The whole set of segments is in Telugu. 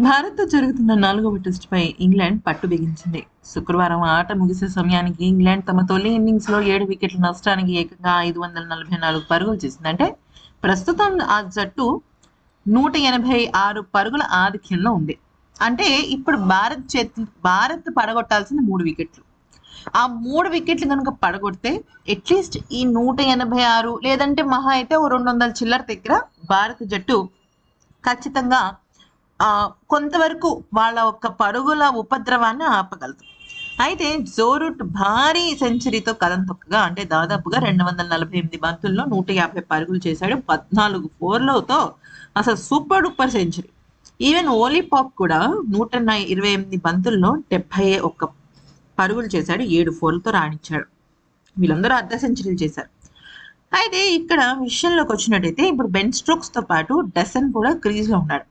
భారత్ జరుగుతున్న నాలుగవ టెస్టుపై ఇంగ్లాండ్ పట్టు బిగించింది. శుక్రవారం ఆట ముగిసే సమయానికి ఇంగ్లాండ్ తమ తొలి ఇన్నింగ్స్లో ఏడు వికెట్ల నష్టానికి ఏకంగా ఐదు వందల నలభై నాలుగు పరుగులు చేసింది. అంటే ప్రస్తుతం ఆ జట్టు నూట ఎనభై ఆరు పరుగుల ఆధిక్యంలో ఉంది. అంటే ఇప్పుడు భారత్ చేతి భారత్ పడగొట్టాల్సింది మూడు వికెట్లు. ఆ మూడు వికెట్లు కనుక పడగొడితే అట్లీస్ట్ ఈ నూట ఎనభై ఆరు లేదంటే మహా అయితే ఓ రెండు వందల చిల్లర దగ్గర భారత జట్టు ఖచ్చితంగా కొంతవరకు వాళ్ళ ఒక్క పరుగుల ఉపద్రవాన్ని ఆపగలదు. అయితే జోరుట్ భారీ సెంచరీతో కథం తొక్కగా అంటే దాదాపుగా రెండు వందల నలభై ఎనిమిది బంతుల్లో నూట యాభై పరుగులు చేశాడు పద్నాలుగు ఫోర్లతో అసలు super duper century. Even Ollie Pope కూడా నూట ఇరవై ఎనిమిది బంతుల్లో డెబ్బై ఒక్క పరుగులు చేశాడు ఏడు ఫోర్లతో రాణించాడు. వీళ్ళందరూ అర్ధ సెంచరీలు చేశారు. అయితే ఇక్కడ విషయంలోకి వచ్చినట్టయితే ఇప్పుడు బెన్ స్ట్రోక్స్తో పాటు డసన్ కూడా క్రీజ్లో ఉన్నాడు.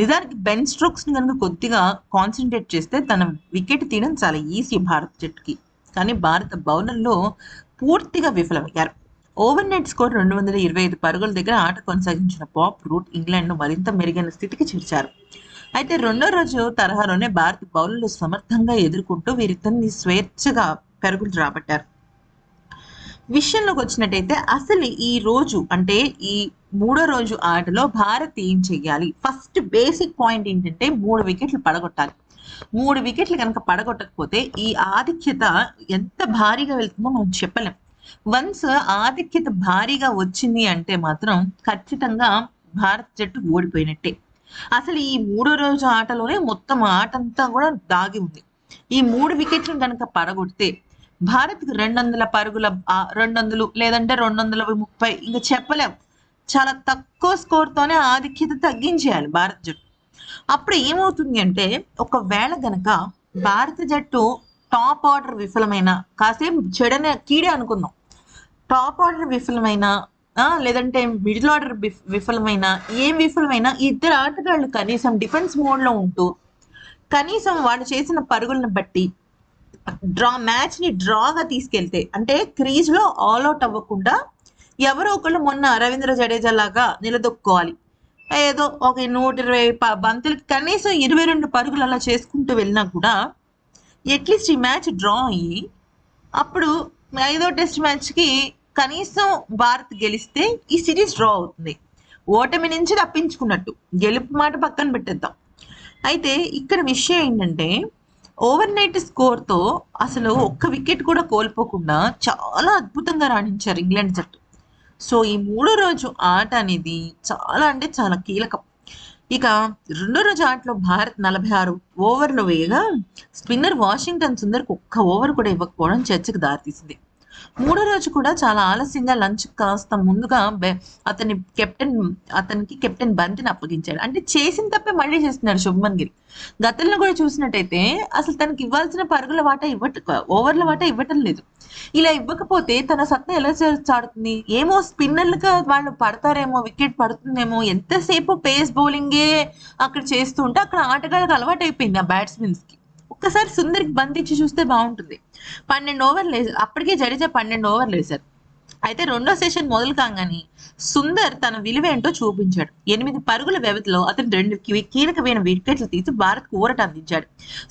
నిజానికి బెన్ స్ట్రోక్స్ని కనుక కొద్దిగా కాన్సన్ట్రేట్ చేస్తే తన వికెట్ తీయడం చాలా ఈజీ భారత జట్టుకి. కానీ భారత బౌలర్లో పూర్తిగా విఫలమయ్యారు. ఓవర్ నైట్ స్కోర్ రెండు వందల ఇరవై ఐదు పరుగుల దగ్గర ఆట కొనసాగించిన పాప్ రూట్ ఇంగ్లాండ్ను మరింత మెరుగైన స్థితికి చేర్చారు. అయితే రెండో రోజు తరహాలోనే భారత బౌలర్లు సమర్థంగా ఎదుర్కొంటూ వీరిద్దరిని స్వేచ్ఛగా పరుగులు రాబట్టారు. విషయంలోకి వచ్చినట్టయితే అసలు ఈ రోజు అంటే ఈ మూడో రోజు ఆటలో భారత్ ఏం చెయ్యాలి? ఫస్ట్ బేసిక్ పాయింట్ ఏంటంటే మూడు వికెట్లు పడగొట్టాలి. మూడు వికెట్లు కనుక పడగొట్టకపోతే ఈ ఆధిక్యత ఎంత భారీగా వెళ్తుందో మనం చెప్పలేం. వన్స్ ఆధిక్యత భారీగా వచ్చింది అంటే మాత్రం ఖచ్చితంగా భారత్ జట్టు ఓడిపోయినట్టే. అసలు ఈ మూడో రోజు ఆటలోనే మొత్తం ఆటంతా కూడా దాగి ఉంది. ఈ మూడు వికెట్లు కనుక పడగొడితే భారత్కి రెండు వందల పరుగుల రెండు వందలు లేదంటే రెండు వందల ముప్పై ఇంకా చెప్పలేం. చాలా తక్కువ స్కోర్తోనే ఆధిక్యత తగ్గించేయాలి భారత జట్టు. అప్పుడు ఏమవుతుంది అంటే ఒకవేళ గనక భారత జట్టు టాప్ ఆర్డర్ విఫలమైన కాసేపు చెడనే కీడే అనుకుందాం. టాప్ ఆర్డర్ విఫలమైన లేదంటే మిడిల్ ఆర్డర్ విఫలమైనా విఫలమైన ఏం విఫలమైనా ఇద్దరు ఆటగాళ్ళు కనీసం డిఫెన్స్ మోడ్లో ఉంటూ కనీసం వాళ్ళు చేసిన పరుగులను బట్టి డ్రా మ్యాచ్ని డ్రాగా తీసుకెళ్తే అంటే క్రీజ్లో ఆల్ అవుట్ అవ్వకుండా ఎవరో ఒకళ్ళు మొన్న రవీంద్ర జడేజా లాగా నిలదొక్కోవాలి ఏదో ఒక నూట ఇరవై బంతులు బంతులకి కనీసం ఇరవై రెండు పరుగులు అలా చేసుకుంటూ వెళ్ళినా కూడా అట్లీస్ట్ ఈ మ్యాచ్ డ్రా అయ్యి అప్పుడు ఐదో టెస్ట్ మ్యాచ్కి కనీసం భారత్ గెలిస్తే ఈ సిరీస్ డ్రా అవుతుంది. ఓటమి నుంచి తప్పించుకున్నట్టు గెలుపు మాట పక్కన పెట్టేద్దాం. అయితే ఇక్కడ విషయం ఏంటంటే ఓవర్ నైట్ స్కోర్తో అసలు ఒక్క వికెట్ కూడా కోల్పోకుండా చాలా అద్భుతంగా రాణించారు ఇంగ్లాండ్ జట్టు. సో ఈ మూడో రోజు ఆట అనేది చాలా అంటే చాలా కీలకం. ఇక రెండో రోజు ఆటలో భారత్ నలభై ఆరు ఓవర్లు వేయగా స్పిన్నర్ వాషింగ్టన్ సుందర్కి ఒక్క ఓవర్ కూడా ఇవ్వకపోవడం చర్చకు దారితీసింది. మూడో రోజు కూడా చాలా ఆలస్యంగా లంచ్ కాస్త ముందుగా అతని కెప్టెన్ అతనికి కెప్టెన్ బంతిని అప్పగించాడు. అంటే చేసిన తప్పే మళ్ళీ చేస్తున్నాడు శుభ్మన్ గిల్. గతంలో కూడా చూసినట్టయితే అసలు తనకి ఇవ్వాల్సిన పరుగుల వాటా ఇవ్వట ఓవర్ల వాటా ఇవ్వటం లేదు. ఇలా ఇవ్వకపోతే తన సత్తా ఎలా చాడుతుంది ఏమో స్పిన్నర్లుగా వాళ్ళు పడతారేమో వికెట్ పడుతుందేమో ఎంతసేపు పేస్ బౌలింగే అక్కడ చేస్తుంటే అక్కడ ఆటగాళ్ళకి అలవాటు అయిపోయింది ఆ బ్యాట్స్మెన్స్కి ఒక్కసారి సుందర్కి బంధించి చూస్తే బాగుంటుంది. పన్నెండు ఓవర్లు వేసి అప్పటికే జడేజా పన్నెండు ఓవర్లు వేశారు అయితే రెండో సెషన్ మొదలు కాగానే సుందర్ తన విలువ ఏంటో చూపించాడు. ఎనిమిది పరుగుల వ్యవధిలో అతను రెండు కీలకమైన వికెట్లు తీసి భారత్ ఊరట అందించాడు.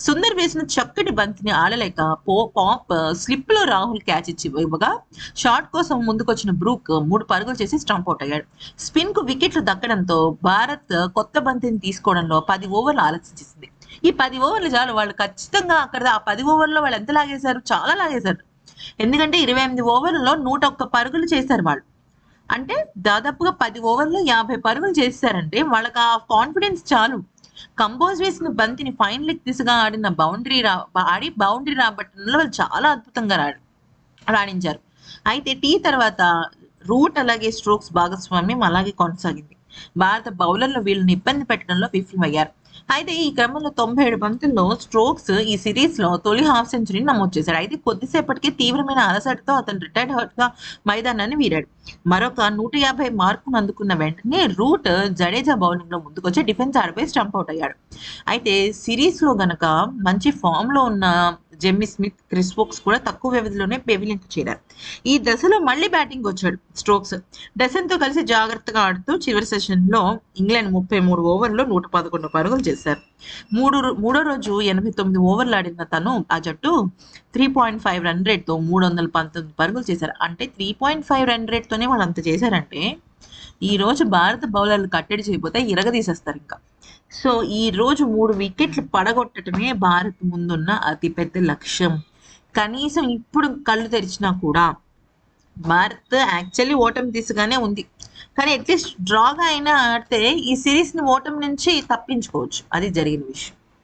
సుందర్ వేసిన చక్కటి బంతిని ఆడలేక పో పాప్ స్లిప్లో రాహుల్ క్యాచ్ ఇచ్చి ఇవ్వగా షాట్ కోసం ముందుకొచ్చిన బ్రూక్ మూడు పరుగులు చేసి స్టంప్ అవుట్ అయ్యాడు. స్పిన్కు వికెట్లు దక్కడంతో భారత్ కొత్త బంతిని తీసుకోవడంలో పది ఓవర్లు ఆలోచించింది ఈ పది ఓవర్లు చాలు. వాళ్ళు ఖచ్చితంగా అక్కడ ఆ పది ఓవర్లో వాళ్ళు ఎంత లాగేశారు? చాలా లాగేశారు. ఎందుకంటే ఇరవై ఎనిమిది ఓవర్లలో నూట ఒక్క పరుగులు చేశారు వాళ్ళు. అంటే దాదాపుగా పది ఓవర్లో యాభై పరుగులు చేశారంటే వాళ్ళకి ఆ కాన్ఫిడెన్స్ చాలు. కంపోజ్ వేసిన బంతిని ఫైన్ లెగ్ దిశగా ఆడిన బౌండరీ రా ఆడి బౌండరీ రాబట్టడంలో వాళ్ళు చాలా అద్భుతంగా రాడు రాణించారు. అయితే టీ తర్వాత రూట్ అలాగే స్ట్రోక్స్ భాగస్వామ్యం అలాగే కొనసాగింది. భారత బౌలర్లు వీళ్ళని ఇబ్బంది పెట్టడంలో విఫలమయ్యారు. అయితే ఈ క్రమంలో తొంభై ఏడు బంతుల్లో స్ట్రోక్స్ ఈ సిరీస్లో తొలి హాఫ్ సెంచరీ నమోదు చేశాడు. అయితే కొద్దిసేపటికే తీవ్రమైన అలసటతో అతను రిటైర్డ్ హర్ట్గా మైదానాన్ని వీరాడు. మరొక నూట యాభై మార్కును అందుకున్న వెంటనే రూట్ జడేజా బౌలింగ్లో ముందుకొచ్చి డిఫెన్స్ ఆడిపోయి స్టంప్ అవుట్ అయ్యాడు. అయితే సిరీస్లో గనక మంచి ఫామ్లో ఉన్న జెమ్మీ స్మిత్ క్రిస్ వోక్స్ కూడా తక్కువ వ్యవధిలోనే పెవిలియన్ చేరారు. ఈ దశలో మళ్ళీ బ్యాటింగ్ వచ్చాడు స్ట్రోక్స్. డెసన్తో కలిసి జాగ్రత్తగా ఆడుతూ చివరి సెషన్లో ఇంగ్లాండ్ ముప్పై మూడు ఓవర్లో నూట పదకొండు పరుగులు చేశారు. మూడు మూడో రోజు ఎనభై తొమ్మిది ఓవర్లు ఆడిన తను ఆ జట్టు త్రీ పాయింట్ ఫైవ్ రన్ రేట్తో మూడు వందల పంతొమ్మిది పరుగులు చేశారు. అంటే త్రీ పాయింట్ ఫైవ్ రన్ రేట్తోనే వాళ్ళు అంత చేశారంటే ఈ రోజు భారత బౌలర్లు కట్టడి చేయబోతే ఇరగదీసేస్తారు ఇంకా. సో ఈ రోజు మూడు వికెట్లు పడగొట్టడమే భారత్ ముందున్న అతిపెద్ద లక్ష్యం. కనీసం ఇప్పుడు కళ్ళు తెరిచినా కూడా భారత్ యాక్చువల్లీ ఓటమి దిశగానే ఉంది. కానీ అట్లీస్ట్ డ్రాగా అయినా ఆడితే ఈ సిరీస్ని ఓటమి నుంచి తప్పించుకోవచ్చు. అది జరిగిన విషయం.